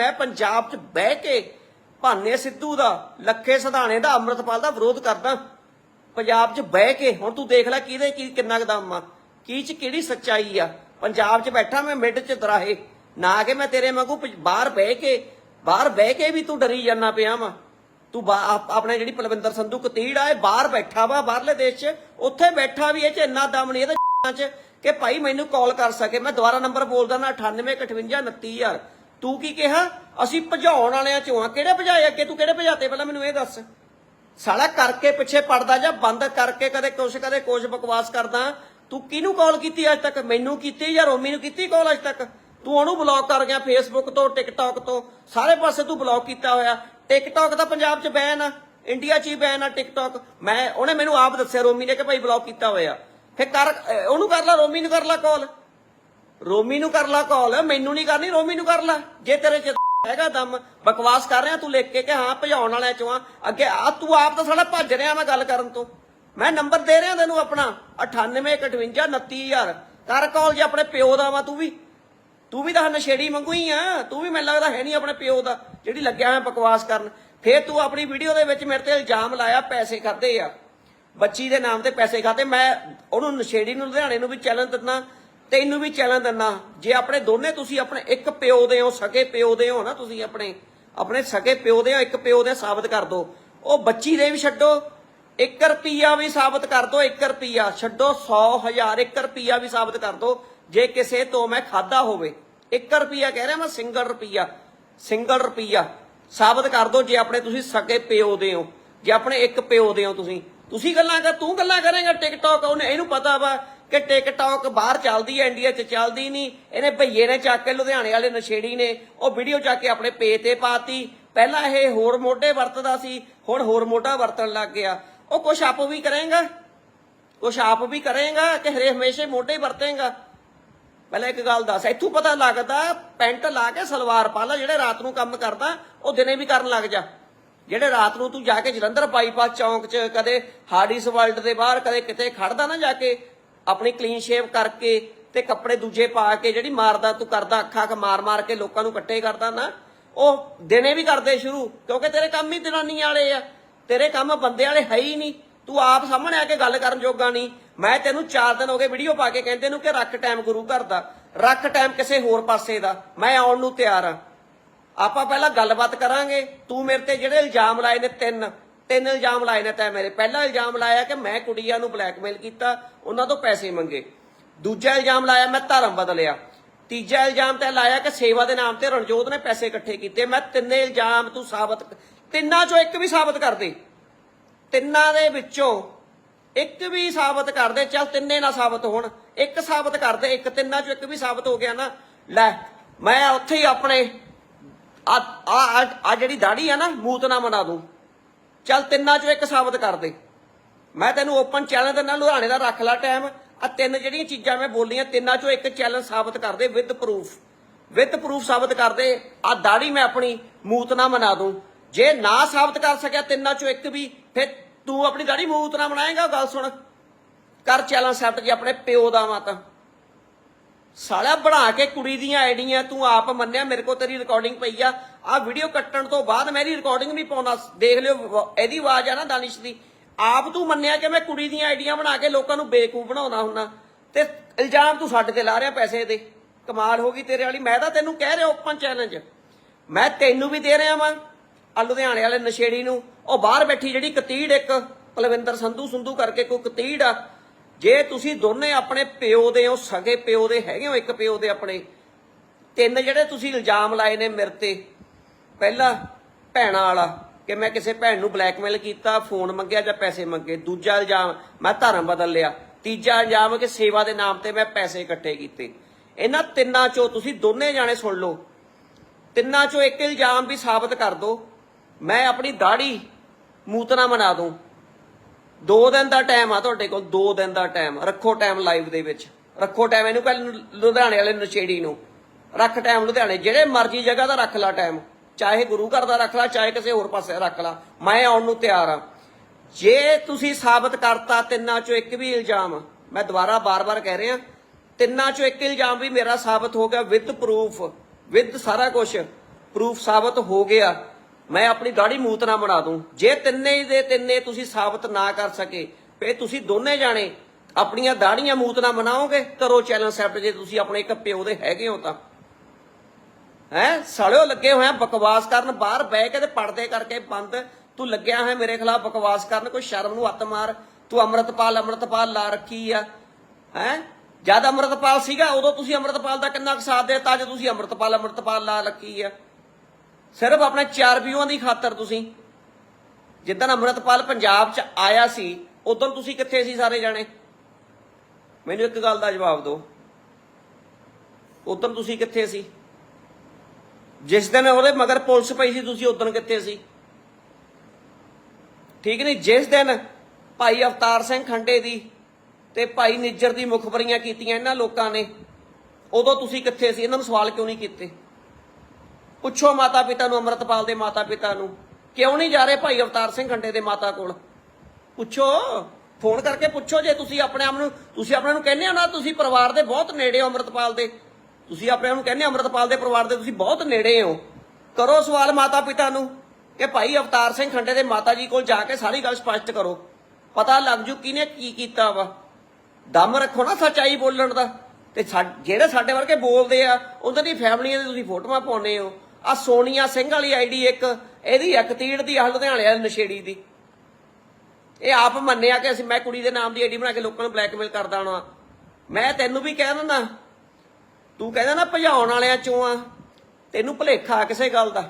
ਮੈਂ ਪੰਜਾਬ 'ਚ ਬਹਿ ਕੇ ਭਾਨੇ ਸਿੱਧੂ ਦਾ, ਲੱਖੇ ਸਧਾਣੇ ਦਾ, ਅੰਮ੍ਰਿਤਪਾਲ ਦਾ ਵਿਰੋਧ ਕਰਦਾ। ਪੰਜਾਬ 'ਚ ਬਹਿ ਕੇ, ਹੁਣ ਤੂੰ ਦੇਖ ਲੈ ਕਿਹਦੇ ਕੀ ਕਿੰਨਾ ਕੁ ਦਮ ਆ। ਕੀ 'ਚ ਕਿਹੜੀ ਸੱਚਾਈ ਆ? ਪੰਜਾਬ 'ਚ ਬੈਠਾ ਮੈਂ ਮਿੱਡ 'ਚ ਦਰਾਹੇ ਨਾ ਕਿ ਮੈਂ ਤੇਰੇ ਵਾਂਗੂ ਬਾਹਰ ਬਹਿ ਕੇ, ਬਾਹਰ ਬਹਿ ਕੇ ਵੀ ਤੂੰ ਡਰੀ ਜਾਂਦਾ ਪਿਆ ਵਾ। ਤੂੰ ਆਪਣੇ ਜਿਹੜੀ ਪਲਵਿੰਦਰ ਸੰਧੂ ਕਤੀੜ ਆ ਬਾਹਰ ਬੈਠਾ ਵਾ, ਬਾਹਰਲੇ ਦੇਸ਼ 'ਚ। ਉੱਥੇ ਬੈਠਾ ਵੀ ਇਹ 'ਚ ਇੰਨਾ ਦਮ ਨਹੀਂ ਇਹਦੇ 'ਚ, ਕਿ ਭਾਈ ਮੈਨੂੰ ਕਾਲ ਕਰ ਸਕੇ। ਮੈਂ ਦੁਬਾਰਾ ਨੰਬਰ ਬੋਲਦਾ ਨਾ 9858 ਤੂੰ ਕੀ ਕਿਹਾ? ਅਸੀਂ ਭਜਾਉਣ ਵਾਲਿਆਂ ਚੋਂ ਆ। ਕਿਹੜੇ ਭਜਾਏ ਅੱਗੇ? ਤੂੰ ਕਿਹੜੇ ਭਜਾਤੇ? ਪਹਿਲਾਂ ਮੈਨੂੰ ਇਹ ਦੱਸ। ਸਾਲਾ ਕਰਕੇ ਪਿੱਛੇ ਪੜਦਾ ਜਾਂ ਬੰਦ ਕਰਕੇ ਕਦੇ ਕੁਛ ਕਦੇ ਕੁਛ ਬਕਵਾਸ ਕਰਦਾ। ਤੂੰ ਕਿਹਨੂੰ ਕਾਲ ਕੀਤੀ ਅੱਜ ਤੱਕ? ਮੈਨੂੰ ਕੀਤੀ ਜਾਂ ਰੋਮੀ ਨੂੰ ਕੀਤੀ ਕਾਲ ਅੱਜ ਤੱਕ? ਤੂੰ ਉਹਨੂੰ ਬਲੌਕ ਕਰ ਗਿਆ ਫੇਸਬੁੱਕ ਤੋਂ ਟਿਕਟੌਕ ਤੋਂ। ਸਾਰੇ ਪਾਸੇ ਤੂੰ ਬਲੌਕ ਕੀਤਾ ਹੋਇਆ। ਟਿਕਟੌਕ ਤਾਂ ਪੰਜਾਬ 'ਚ ਬੈਨ ਆ। ਇੰਡੀਆ 'ਚ ਹੀ ਬੈਨ ਆ ਟਿਕਟੌਕ ਮੈਂ, ਉਹਨੇ ਮੈਨੂੰ ਆਪ ਦੱਸਿਆ ਰੋਮੀ ਨੇ ਕਿ ਭਾਈ ਬਲੌਕ ਕੀਤਾ ਹੋਇਆ। ਫੇ ਕਰ ਉਹਨੂੰ ਕਰ ਲਾ, ਰੋਮੀ ਨੂੰ ਕਰ ਲਾ ਕਾਲ। ਰੋਮੀ ਨੂੰ ਕਰ ਲਾ ਕਾਲ, ਮੈਨੂੰ ਨਹੀਂ ਕਰਨੀ, ਰੋਮੀ ਨੂੰ ਕਰ ਲਾ। ਜੇ ਤੇਰੇ ਚ ਹੈਗਾ ਦਮ, ਬਕਵਾਸ ਕਰ ਰਿਹਾ ਤੂੰ ਲਿਖ ਕੇ ਕਿ ਹਾਂ, ਭਜਾਉਣ ਵਾਲਿਆਂ ਚੋਂ ਆ। ਅੱਗੇ ਆ, ਤੂੰ ਆਪ ਤਾਂ ਸਾਲਾ ਭੱਜ ਰਿਹਾ ਮੈਂ ਗੱਲ ਕਰਨ ਤੋਂ। ਮੈਂ ਨੰਬਰ ਦੇ ਰਿਹਾ ਤੈਨੂੰ ਆਪਣਾ 9858 29000 ਕਰ ਕਾਲ ਜੇ ਆਪਣੇ ਪਿਓ ਦਾ ਵਾ ਤੂੰ ਵੀ। ਤੂੰ ਵੀ ਤਾਂ ਨਸ਼ੇੜੀ ਮੰਗੂ ਹੀ ਆ, ਤੂੰ ਵੀ ਮੈਨੂੰ ਲੱਗਦਾ ਹੈ ਨਹੀਂ ਆਪਣੇ ਪਿਓ ਦਾ, ਜਿਹੜੀ ਲੱਗਿਆ ਹੋਇਆ ਬਕਵਾਸ ਕਰਨ। ਫੇਰ ਤੂੰ ਆਪਣੀ ਵੀਡੀਓ ਦੇ ਵਿੱਚ ਮੇਰੇ ਤੇ ਇਲਜ਼ਾਮ ਲਾਇਆ, ਪੈਸੇ ਖਾਦੇ ਆ। ਬੱਚੀ ਦੇ ਨਾਮ ਤੇ ਪੈਸੇ ਖਾਤੇ ਮੈਂ ਉਹਨੂੰ ਨਸ਼ੇੜੀ ਨੂੰ, ਲੁਧਿਆਣੇ ਨੂੰ ਵੀ ਚੈਲੰਜ ਦਿੰਦਾ ਤੈਨੂੰ ਵੀ ਚੈਲੰਜ ਦਿੰਦਾ ਜੇ ਆਪਣੇ ਦੋਨੇ ਤੁਸੀਂ ਆਪਣੇ ਇੱਕ ਪਿਓ ਦੇ ਹੋ ਸਕੇ ਪਿਓ ਦੇ ਹੋ ਨਾ ਤੁਸੀਂ ਆਪਣੇ ਆਪਣੇ ਸਕੇ ਪਿਓ ਦੇ ਹੋ, ਇੱਕ ਪਿਓ ਦੇ ਸਾਬਤ ਕਰ ਦੋ। ਉਹ ਬੱਚੀ ਦੇ ਵੀ ਛੱਡੋ 1 ਰੁਪਿਆ ਵੀ ਸਾਬਤ ਕਰ ਦੋ 1 ਰੁਪਿਆ ਛੱਡੋ 100 1000 1 ਰੁਪਿਆ ਵੀ ਸਾਬਤ ਕਰ ਦੋ। ਜੇ ਕਿਸੇ ਤੋਂ ਮੈਂ ਖਾਦਾ ਹੋਵੇ 1 ਰੁਪਿਆ ਕਹਿ ਰਿਹਾ ਮੈਂ ਸਿੰਗਲ ਰੁਪਿਆ ਸਿੰਗਲ ਰੁਪਿਆ ਸਾਬਤ ਕਰ ਦੋ ਜੇ ਆਪਣੇ ਤੁਸੀਂ ਸਕੇ ਪਿਓ ਦੇ ਹੋ, ਜੇ ਆਪਣੇ ਇੱਕ ਪਿਓ ਦੇ ਹੋ ਤੁਸੀਂ। ਤੁਸੀਂ ਗੱਲਾਂ ਕਰ, ਤੂੰ ਗੱਲਾਂ ਕਰੇਗਾ ਟਿਕਟੌਕ, ਉਹਨੇ ਇਹਨੂੰ ਪਤਾ ਵਾ ਕਿ ਟਿਕਟੌਕ ਬਾਹਰ ਚੱਲਦੀ ਹੈ, ਇੰਡੀਆ 'ਚ ਚੱਲਦੀ ਨਹੀਂ। ਇਹਨੇ ਭਈਏ ਨੇ ਚੱਕ ਕੇ ਲੁਧਿਆਣੇ ਵਾਲੇ ਨਸ਼ੇੜੀ ਨੇ, ਉਹ ਵੀਡੀਓ ਚੱਕ ਕੇ ਆਪਣੇ ਪੇਜ ਤੇ ਪਾਤੀ। ਪਹਿਲਾਂ ਇਹ ਹੋਰ ਮੋਢੇ ਵਰਤਦਾ ਸੀ, ਹੁਣ ਹੋਰ ਮੋਢਾ ਵਰਤਣ ਲੱਗ ਗਿਆ। ਉਹ ਕੁਛ ਆਪ ਵੀ ਕਰੇਗਾ? ਕੁਛ ਆਪ ਵੀ ਕਰੇਗਾ ਕਿ ਹਰੇ ਹਮੇਸ਼ਾ ਮੋਢੇ ਵਰਤੇਗਾ? ਪਹਿਲਾਂ ਇੱਕ ਗੱਲ ਦੱਸ, ਇੱਥੋਂ ਪਤਾ ਲੱਗਦਾ, ਪੈਂਟ ਲਾ ਕੇ ਸਲਵਾਰ ਪਾ ਲਾ, ਜਿਹੜੇ ਰਾਤ ਨੂੰ ਕੰਮ ਕਰਦਾ, ਉਹ ਦਿਨੇ ਵੀ ਕਰਨ ਲੱਗ ਜਾ। ਜਿਹੜੇ ਰਾਤ ਨੂੰ ਤੂੰ ਜਾ ਕੇ ਜਲੰਧਰ ਬਾਈਪਾਸ ਚੌਂਕ 'ਚ ਕਦੇ ਹਾਰਡਿਸ ਵਰਲਡ ਦੇ ਬਾਹਰ ਕਦੇ ਕਿਤੇ ਖੜਦਾ ਨਾ ਜਾ ਕੇ ਆਪਣੀ ਕਲੀਨ ਸ਼ੇਵ ਕਰਕੇ ਤੇ ਕੱਪੜੇ ਦੂਜੇ ਪਾ ਕੇ ਜਿਹੜੀ ਮਾਰਦਾ, ਤੂੰ ਕਰਦਾ ਅੱਖਾਂ ਖ ਮਾਰ ਮਾਰ ਕੇ ਲੋਕਾਂ ਨੂੰ ਇਕੱਠੇ ਕਰਦਾ ਨਾ, ਉਹ ਦਿਨੇ ਵੀ ਕਰਦੇ ਸ਼ੁਰੂ, ਕਿਉਂਕਿ ਤੇਰੇ ਕੰਮ ਹੀ ਜਨਾਨੀ ਵਾਲੇ ਆ। ਤੇਰੇ ਕੰਮ ਬੰਦੇ ਵਾਲੇ ਹੈ ਹੀ ਨਹੀਂ। ਤੂੰ ਆਪ ਸਾਹਮਣੇ ਆ ਕੇ ਗੱਲ ਕਰਨ ਜੋਗਾ ਨਹੀਂ। ਮੈਂ ਤੈਨੂੰ 4 ਦਿਨ ਹੋ ਗਏ ਵੀਡੀਓ ਪਾ ਕੇ ਕਹਿੰਦੇ ਨੂੰ ਕਿ ਰੱਖ ਟਾਈਮ ਗੁਰੂ ਘਰ ਦਾ, ਰੱਖ ਟਾਈਮ ਕਿਸੇ ਹੋਰ ਪਾਸੇ ਦਾ। ਮੈਂ ਆਉਣ ਨੂੰ ਤਿਆਰ ਆ। ਆਪਾਂ ਪਹਿਲਾਂ ਗੱਲਬਾਤ ਕਰਾਂਗੇ। ਤੂੰ ਮੇਰੇ ਤੇ ਜਿਹੜੇ ਇਲਜ਼ਾਮ ਲਾਏ ਨੇ ਤਿੰਨ ਤਿੰਨ ਇਲਜ਼ਾਮ ਲਾਏ ਨੇ ਤੈਂ ਮੇਰੇ। ਪਹਿਲਾ ਇਲਜ਼ਾਮ ਲਾਇਆ ਕਿ ਮੈਂ ਕੁੜੀਆਂ ਨੂੰ ਬਲੈਕਮੇਲ ਕੀਤਾ, ਉਹਨਾਂ ਤੋਂ ਪੈਸੇ ਮੰਗੇ। ਦੂਜਾ ਇਲਜ਼ਾਮ ਲਾਇਆ ਮੈਂ ਧਰਮ ਬਦਲਿਆ। ਤੀਜਾ ਇਲਜ਼ਾਮ ਤੇ ਲਾਇਆ ਕਿ ਸੇਵਾ ਦੇ ਨਾਮ ਤੇ ਰਣਜੋਤ ਨੇ ਪੈਸੇ ਇਕੱਠੇ ਕੀਤੇ। ਮੈਂ ਤਿੰਨੇ ਇਲਜ਼ਾਮ ਤੂੰ ਸਾਬਤ ਤਿੰਨਾਂ ਚੋਂ ਇੱਕ ਵੀ ਸਾਬਤ ਕਰ ਦੇ ਤਿੰਨਾਂ ਦੇ ਵਿੱਚੋਂ ਇੱਕ ਵੀ ਸਾਬਤ ਕਰ ਦੇ ਚੱਲ ਤਿੰਨੇ ਨਾ ਸਾਬਤ ਹੋਣ। ਇੱਕ ਸਾਬਤ ਕਰ ਦੇ ਇੱਕ ਤਿੰਨਾਂ ਚੋਂ ਇੱਕ ਵੀ ਸਾਬਤ ਹੋ ਗਿਆ ਨਾ। ਲੈ, ਮੈਂ ਉੱਥੇ ਹੀ ਆਪਣੇ ਆ ਆ ਆ ਜਿਹੜੀ ਦਾੜੀ ਆ ਨਾ, ਮੂਤ ਨਾ ਮਨਾ ਦੂੰ। ਚੱਲ ਤਿੰਨਾਂ ਚੋਂ ਇੱਕ ਸਾਬਤ ਕਰ ਦੇ। ਮੈਂ ਤੈਨੂੰ ਓਪਨ ਚੈਲੰਜ ਦਿੰਦਾ ਲੁਧਿਆਣੇ ਦਾ ਰੱਖ ਲੈ ਟਾਈਮ ਆ ਤਿੰਨ ਜਿਹੜੀਆਂ ਚੀਜ਼ਾਂ ਮੈਂ ਬੋਲੀਆਂ, ਤਿੰਨਾਂ ਚੋਂ ਇੱਕ ਚੈਲੰਜ ਸਾਬਤ ਕਰ ਦੇ ਵਿਦ ਪ੍ਰੂਫ ਵਿਦ ਪ੍ਰੂਫ ਸਾਬਤ ਕਰ ਦੇ। ਆ ਦਾੜੀ ਮੈਂ ਆਪਣੀ ਮੂਤ ਨਾ ਮਨਾ ਦੂੰ। ਜੇ ਨਾ ਸਾਬਤ ਕਰ ਸਕਿਆ ਤਿੰਨਾਂ ਚੋਂ ਇੱਕ ਵੀ, ਫਿਰ ਤੂੰ ਆਪਣੀ ਦਾੜੀ ਮੂਤ ਨਾ ਬਣਾਏਗਾ ਗੱਲ ਸੁਣ। ਕਰ ਚੈਲੰਜ ਸੈੱਟ ਜੇ ਆਪਣੇ ਪਿਓ ਦਾ ਮਾਤਾ। ਸਾਲਾ ਬਣਾ ਕੇ ਕੁੜੀ ਦੀਆਂ ਆਈਡੀਆਂ ਤੂੰ ਆਪ ਮੰਨਿਆ, ਮੇਰੇ ਕੋਲ ਤੇਰੀ ਰਿਕਾਰਡਿੰਗ ਪਈ ਆ। ਆ ਵੀਡੀਓ ਕੱਟਣ ਤੋਂ ਬਾਅਦ ਮੇਰੀ ਰਿਕਾਰਡਿੰਗ ਵੀ ਪਾਉਣਾ ਦੇਖ ਲਿਓ, ਇਹਦੀ ਆਵਾਜ਼ ਆ ਨਾ ਦਾਨਿਸ਼ ਦੀ। ਆਪ ਤੂੰ ਮੰਨਿਆ ਕਿ ਮੈਂ ਕੁੜੀ ਦੀਆਂ ਆਈਡੀਆਂ ਬਣਾ ਕੇ ਲੋਕਾਂ ਨੂੰ ਬੇਕੂਫ ਬਣਾਉਣਾ ਹੁੰਨਾ। ਤੇ ਇਲਜ਼ਾਮ ਤੂੰ ਸਾਡੇ ਤੇ ਲਾ ਰਿਹਾ ਪੈਸੇ ਦੇ। ਕਮਾਲ ਹੋ ਗਈ ਤੇਰੇ ਵਾਲੀ। ਮੈਂ ਤਾਂ ਤੈਨੂੰ ਕਹਿ ਰਿਹਾ ਓਪਨ ਚੈਲੰਜ ਮੈਂ ਤੈਨੂੰ ਵੀ ਦੇ ਰਿਹਾ ਵਾਂ ਆ ਲੁਧਿਆਣੇ ਵਾਲੇ ਨਸ਼ੇੜੀ ਨੂੰ। ਉਹ ਬਾਹਰ ਬੈਠੀ ਜਿਹੜੀ ਕਤੀੜ ਇੱਕ ਪਲਵਿੰਦਰ ਸੰਧੂ ਸੰਧੂ ਕਰਕੇ ਕੋਈ ਕਤੀੜ ਆ ਜੇ ਤੁਸੀਂ ਦੋਨੇ ਆਪਣੇ ਪਿਓ ਦੇ ਹੋ, ਸਗੇ ਪਿਓ ਦੇ ਹੈਗੇ ਹੋ, ਇੱਕ ਪਿਓ ਦੇ ਆਪਣੇ, ਤਿੰਨ ਜਿਹੜੇ ਤੁਸੀਂ ਇਲਜ਼ਾਮ ਲਾਏ ਨੇ ਮੇਰੇ ਤੇ, ਪਹਿਲਾ ਭੈਣਾਂ ਵਾਲਾ, ਕਿ ਮੈਂ ਕਿਸੇ ਭੈਣ ਨੂੰ ਬਲੈਕਮੇਲ ਕੀਤਾ, ਫੋਨ ਮੰਗਿਆ ਜਾਂ ਪੈਸੇ ਮੰਗੇ, ਦੂਜਾ ਇਲਜ਼ਾਮ, ਮੈਂ ਧਰਮ ਬਦਲ ਲਿਆ, ਤੀਜਾ ਇਲਜ਼ਾਮ ਕਿ ਸੇਵਾ ਦੇ ਨਾਮ ਤੇ ਮੈਂ ਪੈਸੇ ਇਕੱਠੇ ਕੀਤੇ। ਇਹਨਾਂ ਤਿੰਨਾਂ ਚੋਂ ਤੁਸੀਂ ਦੋਨੇ ਜਾਣੇ ਸੁਣ ਲਓ, ਤਿੰਨਾਂ ਚੋਂ ਇੱਕ ਇਲਜ਼ਾਮ ਵੀ ਸਾਬਤ ਕਰ ਦਿਓ ਮੈਂ ਆਪਣੀ ਦਾੜੀ ਮੂਤਨਾ ਮਨਾ ਦੂੰ। ਦੋ ਦਿਨ ਦਾ ਟਾਈਮ ਆ ਤੁਹਾਡੇ ਕੋਲ, ਦੋ ਦਿਨ ਦਾ ਟਾਈਮ ਰੱਖੋ ਟਾਈਮ ਲਾਈਵ ਦੇ ਵਿੱਚ। ਰੱਖੋ ਟਾਈਮ ਇਹਨੂੰ ਕੱਲ ਲੁਧਿਆਣੇ ਵਾਲੇ ਨਸ਼ੇੜੀ ਨੂੰ। ਰੱਖ ਟਾਈਮ ਲੁਧਿਆਣੇ। ਜਿਹੜੇ ਮਰਜ਼ੀ ਜਗ੍ਹਾ ਦਾ ਰੱਖ ਲਾ ਟਾਈਮ ਚਾਹੇ ਗੁਰੂ ਘਰ ਦਾ ਰੱਖ ਲਾ, ਚਾਹੇ ਕਿਸੇ ਹੋਰ ਪਾਸੇ ਰੱਖ ਲਾ। ਮੈਂ ਆਉਣ ਨੂੰ ਤਿਆਰ ਆ। ਜੇ ਤੁਸੀਂ ਸਾਬਤ ਕਰਤਾ ਤਿੰਨਾਂ ਚੋਂ ਇੱਕ ਵੀ ਇਲਜ਼ਾਮ, ਮੈਂ ਦੁਬਾਰਾ ਬਾਰ-ਬਾਰ ਕਹਿ ਰਿਹਾ, ਤਿੰਨਾਂ ਚੋਂ ਇੱਕ ਇਲਜ਼ਾਮ ਵੀ ਮੇਰਾ ਸਾਬਤ ਹੋ ਗਿਆ ਵਿਦ ਪ੍ਰੂਫ ਵਿਦ ਸਾਰਾ ਕੁਝ ਪ੍ਰੂਫ ਸਾਬਤ ਹੋ ਗਿਆ। ਮੈਂ ਆਪਣੀ ਦਾੜੀ ਮੂਤ ਨਾ ਬਣਾ ਦੂੰ। ਜੇ ਤਿੰਨੇ ਦੇ ਤਿੰਨੇ ਤੁਸੀਂ ਸਾਬਤ ਨਾ ਕਰ ਸਕੇ ਫੇ ਤੁਸੀਂ ਦੋਨੇ ਜਾਣੇ ਆਪਣੀਆਂ ਦਾੜੀਆਂ ਮੂਤ ਨਾ ਬਣਾਓਗੇ ਕਰੋ ਚੈਲੰਜ ਸੈਪਟ ਜੇ ਤੁਸੀਂ ਆਪਣੇ ਇੱਕ ਪਿਓ ਦੇ ਹੈਗੇ ਹੋ ਤਾਂ। ਹੈ? ਸਾਲਿਓ ਲੱਗੇ ਹੋਇਆ ਬਕਵਾਸ ਕਰਨ, ਬਾਹਰ ਬਹਿ ਕੇ ਤੇ ਪੜਦੇ ਕਰਕੇ ਬੰਦ। ਤੂੰ ਲੱਗਿਆ ਹੋਇਆ ਮੇਰੇ ਖਿਲਾਫ ਬਕਵਾਸ ਕਰਨ, ਕੋਈ ਸ਼ਰਮ ਨੂੰ ਹੱਥ ਮਾਰ। ਤੂੰ ਅੰਮ੍ਰਿਤਪਾਲ ਅੰਮ੍ਰਿਤਪਾਲ ਲਾ ਰੱਖੀ ਆ। ਹੈ? ਜਦ ਅੰਮ੍ਰਿਤਪਾਲ ਸੀਗਾ, ਉਦੋਂ ਤੁਸੀਂ ਅੰਮ੍ਰਿਤਪਾਲ ਦਾ ਕਿੰਨਾ ਕੁ ਸਾਥ ਦਿੱਤਾ? ਜੇ ਤੁਸੀਂ ਅੰਮ੍ਰਿਤਪਾਲ ਅੰਮ੍ਰਿਤਪਾਲ ਲਾ ਰੱਖੀ ਆ। ਸਿਰਫ ਆਪਣੇ ਚਾਰ ਵਿਊਆਂ ਦੀ ਖਾਤਰ ਤੁਸੀਂ। ਜਿੱਦਣ ਅੰਮ੍ਰਿਤਪਾਲ ਪੰਜਾਬ 'ਚ ਆਇਆ ਸੀ ਉਦੋਂ ਤੁਸੀਂ ਕਿੱਥੇ ਸੀ ਸਾਰੇ ਜਾਣੇ? ਮੈਨੂੰ ਇੱਕ ਗੱਲ ਦਾ ਜਵਾਬ ਦਿਓ। ਉਦੋਂ ਤੁਸੀਂ ਕਿੱਥੇ ਸੀ? ਜਿਸ ਦਿਨ ਉਹਦੇ ਮਗਰ ਪੁਲਿਸ ਪਈ ਸੀ, ਤੁਸੀਂ ਉਦੋਂ ਕਿੱਥੇ ਸੀ? ਠੀਕ ਨਹੀਂ? ਜਿਸ ਦਿਨ ਭਾਈ ਅਵਤਾਰ ਸਿੰਘ ਖੰਡੇ ਦੀ ਤੇ ਭਾਈ ਨਿੱਜਰ ਦੀ ਮੁਖਬਰੀਆਂ ਕੀਤੀਆਂ ਇਹਨਾਂ ਲੋਕਾਂ ਨੇ, ਉਦੋਂ ਤੁਸੀਂ ਕਿੱਥੇ ਸੀ? ਇਹਨਾਂ ਨੂੰ ਸਵਾਲ ਕਿਉਂ ਨਹੀਂ ਕੀਤੇ? ਪੁੱਛੋ ਮਾਤਾ ਪਿਤਾ ਨੂੰ, ਅਮਰਤਪਾਲ ਦੇ ਮਾਤਾ ਪਿਤਾ ਨੂੰ। ਕਿਉਂ ਨਹੀਂ ਜਾ ਰਹੇ ਭਾਈ ਅਵਤਾਰ ਸਿੰਘ ਖੰਡੇ ਦੇ ਮਾਤਾ ਕੋਲ? ਪੁੱਛੋ, ਫੋਨ ਕਰਕੇ ਪੁੱਛੋ ਜੇ ਤੁਸੀਂ ਆਪਣੇ ਆਪ ਨੂੰ, ਤੁਸੀਂ ਆਪਣੇ ਨੂੰ ਕਹਿੰਦੇ ਹੋ ਨਾ, ਤੁਸੀਂ ਪਰਿਵਾਰ ਦੇ ਬਹੁਤ ਨੇੜੇ ਹੋ ਅਮਰਤਪਾਲ ਦੇ। ਤੁਸੀਂ ਆਪਣੇ ਆਪ ਨੂੰ ਕਹਿੰਦੇ ਹੋ ਅਮਰਤਪਾਲ ਦੇ ਪਰਿਵਾਰ ਦੇ ਤੁਸੀਂ ਬਹੁਤ ਨੇੜੇ ਹੋ। ਕਰੋ ਸਵਾਲ ਮਾਤਾ ਪਿਤਾ ਨੂੰ ਕਿ ਭਾਈ ਅਵਤਾਰ ਸਿੰਘ ਖੰਡੇ ਦੇ ਮਾਤਾ ਜੀ ਕੋਲ ਜਾ ਕੇ ਸਾਰੀ ਗੱਲ ਸਪਸ਼ਟ ਕਰੋ। ਪਤਾ ਲੱਗ ਜੂ ਕਿਹਨੇ ਕੀ ਕੀਤਾ ਵਾ। ਦਮ ਰੱਖੋ ਨਾ ਸੱਚਾਈ ਬੋਲਣ ਦਾ। ਤੇ ਸਾ- ਜਿਹੜੇ ਸਾਡੇ ਵਰਗੇ ਬੋਲਦੇ ਆ ਉਹਨਾਂ ਦੀ ਫੈਮਲੀਆਂ ਦੀ ਤੁਸੀਂ ਫੋਟੋਆਂ ਪਾਉਂਦੇ ਹੋ। ਆ ਸੋਨੀਆ ਸਿੰਘ ਵਾਲੀ ਆਈਡੀ ਇੱਕ, ਇਹਦੀ ਇੱਕ ਤੀੜ ਦੀ ਆ ਲੁਧਿਆਣੇ ਵਾਲੀ ਨਸ਼ੇੜੀ ਦੀ। ਇਹ ਆਪ ਮੰਨਿਆ ਕਿ ਅਸੀਂ ਮੈਂ ਕੁੜੀ ਦੇ ਨਾਮ ਦੀ ਆਈਡੀ ਬਣਾ ਕੇ ਲੋਕਾਂ ਨੂੰ ਬਲੈਕਮੇਲ ਕਰਦਾ ਹਾਂ ਮੈਂ ਤੈਨੂੰ ਵੀ ਕਹਿ ਦਿੰਦਾ, ਤੂੰ ਕਹਿੰਦਾ ਨਾ ਭਜਾਉਣ ਵਾਲਿਆਂ ਚੋਂ ਆ, ਤੈਨੂੰ ਭੁਲੇਖਾ ਕਿਸੇ ਗੱਲ ਦਾ।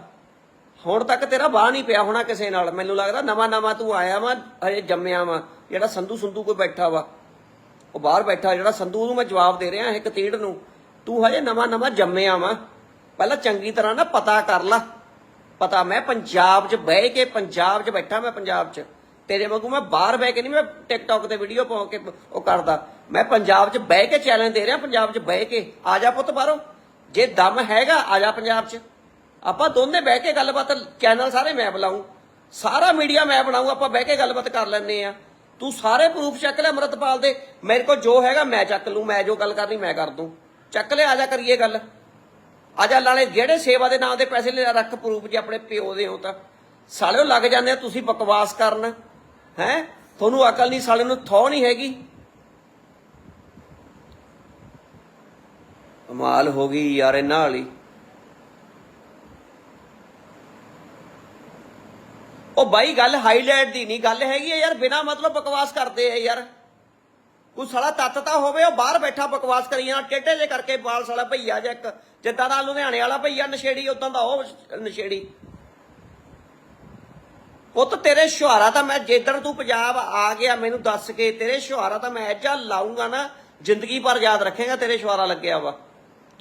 ਹੁਣ ਤੱਕ ਤੇਰਾ ਬਾਹ ਨਹੀਂ ਪਿਆ ਹੋਣਾ ਕਿਸੇ ਨਾਲ। ਮੈਨੂੰ ਲੱਗਦਾ ਨਵਾਂ ਨਵਾਂ ਤੂੰ ਆਇਆ ਵਾ, ਹਜੇ ਜੰਮਿਆ ਵਾ, ਜਿਹੜਾ ਸੰਧੂ ਸੰਧੂ ਕੋਈ ਬੈਠਾ ਵਾ। ਉਹ ਬਾਹਰ ਬੈਠਾ, ਜਿਹੜਾ ਸੰਧੂ ਨੂੰ ਮੈਂ ਜਵਾਬ ਦੇ ਰਿਹਾ ਇਹ ਤੀੜ ਨੂੰ। ਤੂੰ ਹਜੇ ਨਵਾਂ ਨਵਾਂ ਜੰਮਿਆ ਵਾ। ਪਹਿਲਾਂ ਚੰਗੀ ਤਰ੍ਹਾਂ ਨਾ ਪਤਾ ਕਰ ਲਾ। ਪਤਾ, ਮੈਂ ਪੰਜਾਬ 'ਚ ਬਹਿ ਕੇ ਪੰਜਾਬ 'ਚ ਬੈਠਾ ਮੈਂ ਪੰਜਾਬ 'ਚ। ਤੇਰੇ ਵਾਂਗੂ ਮੈਂ ਬਾਹਰ ਬਹਿ ਕੇ ਨਹੀਂ, ਮੈਂ ਟਿਕਟੌਕ ਤੇ ਵੀਡੀਓ ਪਾ ਕੇ ਉਹ ਕਰਦਾ। ਮੈਂ ਪੰਜਾਬ 'ਚ ਬਹਿ ਕੇ ਚੈਲੰਜ ਦੇ ਰਿਹਾ, ਪੰਜਾਬ 'ਚ ਬਹਿ ਕੇ। ਆ ਜਾ ਪੁੱਤ ਬਾਹਰੋਂ। ਜੇ ਦਮ ਹੈਗਾ, ਆ ਜਾ ਪੰਜਾਬ 'ਚ। ਆਪਾਂ ਦੋਨੇ ਬਹਿ ਕੇ ਗੱਲਬਾਤ ਚੈਨਲ ਸਾਰੇ ਮੈਂ ਬੁਲਾਉਂ ਸਾਰਾ ਮੀਡੀਆ ਮੈਂ ਬਣਾਉਂ ਆਪਾਂ ਬਹਿ ਕੇ ਗੱਲਬਾਤ ਕਰ ਲੈਣੇ ਆ ਤੂੰ ਸਾਰੇ ਪ੍ਰੂਫ ਚੱਕ ਲੈ ਅਮਰਤਪਾਲ ਦੇ। ਮੇਰੇ ਕੋਲ ਜੋ ਹੈਗਾ ਮੈਂ ਚੱਕ ਲੂੰ, ਮੈਂ ਜੋ ਗੱਲ ਕਰਨੀ ਮੈਂ ਕਰ ਦੂੰ। ਚੱਕ ਲੈ, ਆ ਜਾ ਕਰੀਏ ਗੱਲ। ਆ ਜਾ ਨਾਲੇ ਜਿਹੜੇ ਸੇਵਾ ਦੇ ਨਾਮ ਦੇ ਪੈਸੇ ਲੈ ਰੱਖ ਪ੍ਰੂਫ ਜੇ ਆਪਣੇ ਪਿਓ ਦੇ ਹੋ ਤਾਂ ਸਾਲਿਓ ਲੱਗ ਜਾਂਦੇ ਆ, ਤੁਸੀਂ ਬਕਵਾਸ ਕਰਨ, ਹੈ? ਤੁਹਾਨੂੰ ਅਕਲ ਨਹੀਂ, ਸਾਲੇ ਨੂੰ ਥੋ ਨਹੀਂ ਹੈਗੀ। ਕਮਾਲ ਹੋ ਗਈ ਯਾਰ ਇਹਨਾਂ ਵਾਲੀ। ਉਹ ਬਾਈ ਗੱਲ ਹਾਈਲਾਈਟ ਦੀ ਨਹੀਂ, ਗੱਲ ਹੈਗੀ ਹੈ ਯਾਰ, ਬਿਨਾ ਮਤਲਬ ਬਕਵਾਸ ਕਰਦੇ ਆ ਯਾਰ। ਕੋਈ ਸਾਲਾ ਤੱਤ ਤਾਂ ਹੋਵੇ, ਉਹ ਬਾਹਰ ਬੈਠਾ ਬਕਵਾਸ ਕਰੀ ਜਾਂਦਾ ਟੇਢੇ ਜੇ ਕਰਕੇ ਬਾਲ ਸਾਲਾ ਭਈਆ ਜਿਹਾ ਇੱਕ ਜਿੱਦਾਂ ਦਾ ਲੁਧਿਆਣੇ ਵਾਲਾ ਭਈਆ ਨਸ਼ੇੜੀ, ਉਦਾਂ ਦਾ ਉਹ ਨਸ਼ੇੜੀ। ਪੁੱਤ, ਤੇਰੇ ਸ਼ੁਹਾਰਾ ਤਾਂ ਮੈਂ ਜਿੱਦਣ ਤੂੰ ਪੰਜਾਬ ਆ ਗਿਆ, ਮੈਨੂੰ ਦੱਸ ਕੇ ਤੇਰੇ ਸ਼ੁਹਾਰਾ ਤਾਂ ਮੈਂ ਐਜਾ ਲਾਉਂਗਾ ਨਾ, ਜ਼ਿੰਦਗੀ ਭਰ ਯਾਦ ਰੱਖੇਗਾ ਤੇਰੇ ਸ਼ੁਹਾਰਾ ਲੱਗਿਆ ਵਾ।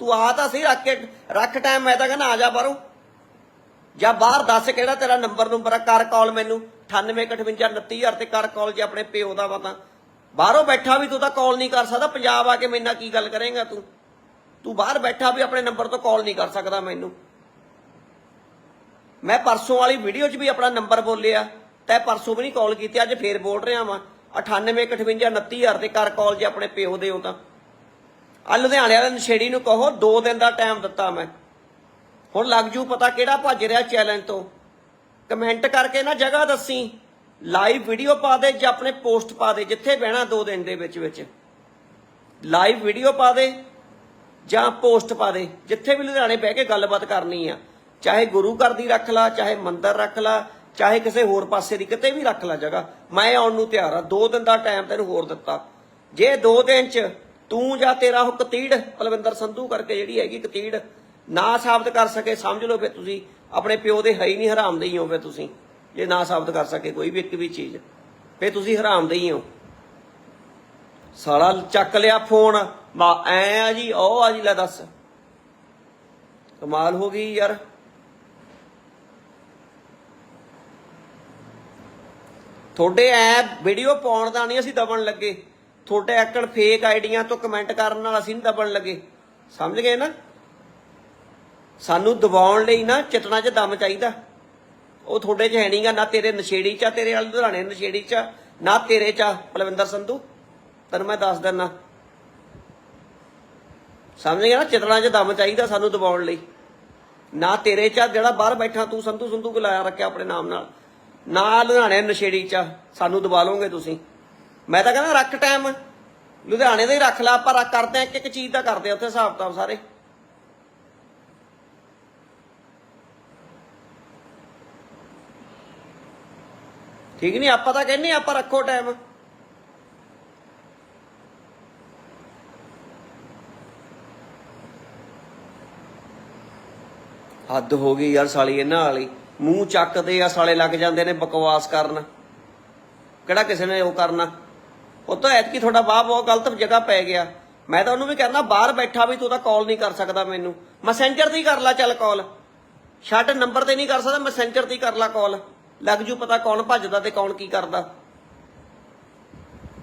ਤੂੰ ਆ ਤਾਂ ਸਹੀ ਰੱਖ ਕੇ, ਰੱਖ ਟਾਈਮ ਮੈਂ ਤਾਂ ਕਹਿੰਦਾ ਆ ਜਾ ਬਾਹਰੋਂ। ਜਾਂ ਬਾਹਰ ਦੱਸ ਕਿਹੜਾ ਤੇਰਾ ਨੰਬਰ ਨੰਬਰ ਆ, ਕਰ ਕਾਲ ਮੈਨੂੰ। 9858 ਤੇ ਕਰ ਕਾਲ ਜੇ ਆਪਣੇ ਪਿਓ ਦਾ ਵਾ ਤਾਂ। ਬਾਹਰੋਂ ਬੈਠਾ ਵੀ ਤੂੰ ਤਾਂ ਕਾਲ ਨਹੀਂ ਕਰ ਸਕਦਾ, ਪੰਜਾਬ ਆ ਕੇ ਮੇਰੇ ਨਾਲ ਕੀ ਗੱਲ ਕਰੇਗਾ ਤੂੰ? ਤੂੰ ਬਾਹਰ ਬੈਠਾ ਵੀ ਆਪਣੇ ਨੰਬਰ ਤੋਂ ਕਾਲ ਨਹੀਂ ਕਰ ਸਕਦਾ ਮੈਨੂੰ। ਮੈਂ ਪਰਸੋਂ ਵਾਲੀ ਵੀਡੀਓ 'ਚ ਵੀ ਆਪਣਾ ਨੰਬਰ ਬੋਲਿਆ, ਤੈ ਪਰਸੋਂ ਵੀ ਨਹੀਂ ਕਾਲ ਕੀਤੀ, ਅੱਜ ਫੇਰ ਬੋਲ ਰਿਹਾ ਵਾਂ। 9858 ਤੇ ਕਰ ਕਾਲ ਜੇ ਆਪਣੇ ਪਿਓ ਦੇ ਹੋ ਤਾਂ। ਆ ਲੁਧਿਆਣੇ ਵਾਲੇ ਨਸ਼ੇੜੀ ਨੂੰ ਕਹੋ 2 ਦਿਨ ਦਾ ਟਾਈਮ ਦਿੱਤਾ ਮੈਂ। ਹੁਣ ਲੱਗ ਜੂ ਪਤਾ ਕਿਹੜਾ ਭੱਜ ਰਿਹਾ ਚੈਲੰਜ ਤੋਂ। ਕਮੈਂਟ ਕਰਕੇ ਨਾ ਜਗ੍ਹਾ ਦੱਸੀ। ਲਾਈਵ ਵੀਡੀਓ ਪਾ ਦੇ ਜਾਂ ਆਪਣੇ ਪੋਸਟ ਪਾ ਦੇ, ਜਿੱਥੇ ਬਹਿਣਾ 2 ਦਿਨ ਦੇ ਵਿੱਚ ਵਿੱਚ ਲਾਈਵ ਵੀਡੀਓ ਪਾ ਦੇ। ਜਾਂ ਪੋਸਟ ਪਾ ਦੇ, ਜਿੱਥੇ ਵੀ ਲੁਧਿਆਣੇ ਬਹਿ ਕੇ ਗੱਲਬਾਤ ਕਰਨੀ ਆ, ਚਾਹੇ ਗੁਰੂ ਘਰ ਦੀ ਰੱਖ ਲਾ, ਚਾਹੇ ਮੰਦਿਰ ਰੱਖ ਲਾ, ਚਾਹੇ ਕਿਸੇ ਹੋਰ ਪਾਸੇ ਦੀ ਕਿਤੇ ਵੀ ਰੱਖ ਲਾ ਜਗ੍ਹਾ, ਮੈਂ ਆਉਣ ਨੂੰ ਤਿਆਰ ਆ, ਦੋ ਦਿਨ ਦਾ ਟਾਈਮ ਤੈਨੂੰ ਹੋਰ ਦਿੱਤਾ। ਜੇ ਦੋ ਦਿਨ ਚ ਤੂੰ ਜਾਂ ਤੇਰਾ ਉਹ ਕਤੀੜ ਪਲਵਿੰਦਰ ਸੰਧੂ ਕਰਕੇ ਜਿਹੜੀ ਹੈਗੀ ਕਤੀੜ ਨਾ ਸਾਬਤ ਕਰ ਸਕੇ, ਸਮਝ ਲਓ ਫਿਰ ਤੁਸੀਂ, ਆਪਣੇ ਪਿਓ ਦੇ ਹੈ ਹੀ ਨਹੀਂ ਹਰਾਮਦੇ ਹੀ ਹੋ ਫਿਰ ਤੁਸੀਂ, ਜੇ ਨਾ ਸਾਬਤ ਕਰ ਸਕੇ ਕੋਈ ਵੀ ਇੱਕ ਵੀ ਚੀਜ਼, ਫਿਰ ਤੁਸੀਂ ਹਰਾਮਦੇ ਹੀ ਹੋ। ਸਾਲਾ ਚੱਕ ਲਿਆ ਫੋਨ। ਮਾ ਐ ਆ ਜੀ ਉਹ ਆ ਜੀ ਲੈ ਦੱਸ। ਕਮਾਲ ਹੋ ਗਈ ਯਾਰ। ਤੁਹਾਡੇ ਐ ਵੀਡੀਓ ਪਾਉਣ ਦਾ ਨਹੀਂ ਅਸੀਂ ਦਬਣ ਲੱਗੇ। ਤੁਹਾਡੇ ਐਕੜ ਫੇਕ ਆਈਡੀਆਂ ਤੋਂ ਕਮੈਂਟ ਕਰਨ ਨਾਲ ਅਸੀਂ ਨਹੀਂ ਦਬਣ ਲੱਗੇ। ਸਮਝ ਗਏ ਨਾ? ਸਾਨੂੰ ਦਬਾਉਣ ਲਈ ਨਾ ਚਟਣਾ 'ਚ ਦਮ ਚਾਹੀਦਾ। ਉਹ ਤੁਹਾਡੇ 'ਚ ਹੈ ਨਹੀਂਗਾ ਨਾ ਤੇਰੇ ਨਸ਼ੇੜੀ 'ਚ ਤੇਰੇ ਵਾਲੇ ਲੁਧਿਆਣੇ ਨਸ਼ੇੜੀ 'ਚ ਨਾ ਤੇਰੇ 'ਚ ਆ, ਪਲਵਿੰਦਰ ਸੰਧੂ। ਤੈਨੂੰ ਮੈਂ ਦੱਸ ਦਿੰਨਾ। ਸਮਝ ਗਿਆ ਨਾ? ਚਟਣਾ 'ਚ ਦਮ ਚਾਹੀਦਾ ਸਾਨੂੰ ਦਬਾਉਣ ਲਈ। ਨਾ ਤੇਰੇ ਚ ਜਿਹੜਾ ਬਾਹਰ ਬੈਠਾ, ਤੂੰ ਸੰਧੂ ਸੰਧੂ ਕੋ ਲਾਇਆ ਰੱਖਿਆ ਆਪਣੇ ਨਾਮ ਨਾਲ। ਨਾ ਲੁਧਿਆਣੇ ਨਸ਼ੇੜੀ ਚ ਸਾਨੂੰ ਦਬਾ ਲਓਗੇ ਤੁਸੀਂ। ਮੈਂ ਤਾਂ ਕਹਿੰਦਾ ਰੱਖ ਟਾਈਮ ਲੁਧਿਆਣੇ ਦਾ ਹੀ ਰੱਖ ਲਾ, ਆਪਾਂ ਰੱਖ ਕਰਦੇ ਆ ਇੱਕ ਇੱਕ ਚੀਜ਼ ਦਾ ਕਰਦੇ ਆ ਉੱਥੇ ਹਿਸਾਬ ਕਿਤਾਬ ਸਾਰੇ। ਠੀਕ ਨਹੀਂ ਆਪਾਂ ਤਾਂ ਕਹਿੰਨੇ ਆਪਾਂ ਰੱਖੋ ਟਾਈਮ ਹੱਦ ਹੋ ਗਈ ਯਾਰ ਸਾਲੀ ਇਹਨਾਂ ਵਾਲੀ। ਮੂੰਹ ਚੱਕਦੇ ਆ ਸਾਲੇ ਲੱਗ ਜਾਂਦੇ ਨੇ ਬਕਵਾਸ ਕਰਨ। ਕਿਹੜਾ ਕਿਸੇ ਨੇ ਉਹ ਕਰਨਾ? ਉਹ ਤਾਂ ਐਤਕੀ ਤੁਹਾਡਾ ਬਾਹ ਬਹੁਤ ਗਲਤ ਜਗ੍ਹਾ ਪੈ ਗਿਆ। ਮੈਂ ਤਾਂ ਉਹਨੂੰ ਵੀ ਕਹਿੰਦਾ, ਬਾਹਰ ਬੈਠਾ ਵੀ ਤੂੰ ਤਾਂ ਕਾਲ ਨਹੀਂ ਕਰ ਸਕਦਾ ਮੈਨੂੰ। ਮੈਸੇਂਜਰ ਤੇ ਹੀ ਕਰ ਲੈ ਚੱਲ ਕਾਲ ਛੱਡ ਨੰਬਰ ਤੇ ਨਹੀਂ ਕਰ ਸਕਦਾ ਮੈਸੇਂਜਰ ਤੇ ਹੀ ਕਰ ਲੈ ਕਾਲ ਲੱਗ ਜੂ ਪਤਾ ਕੌਣ ਭੱਜਦਾ ਤੇ ਕੌਣ ਕੀ ਕਰਦਾ।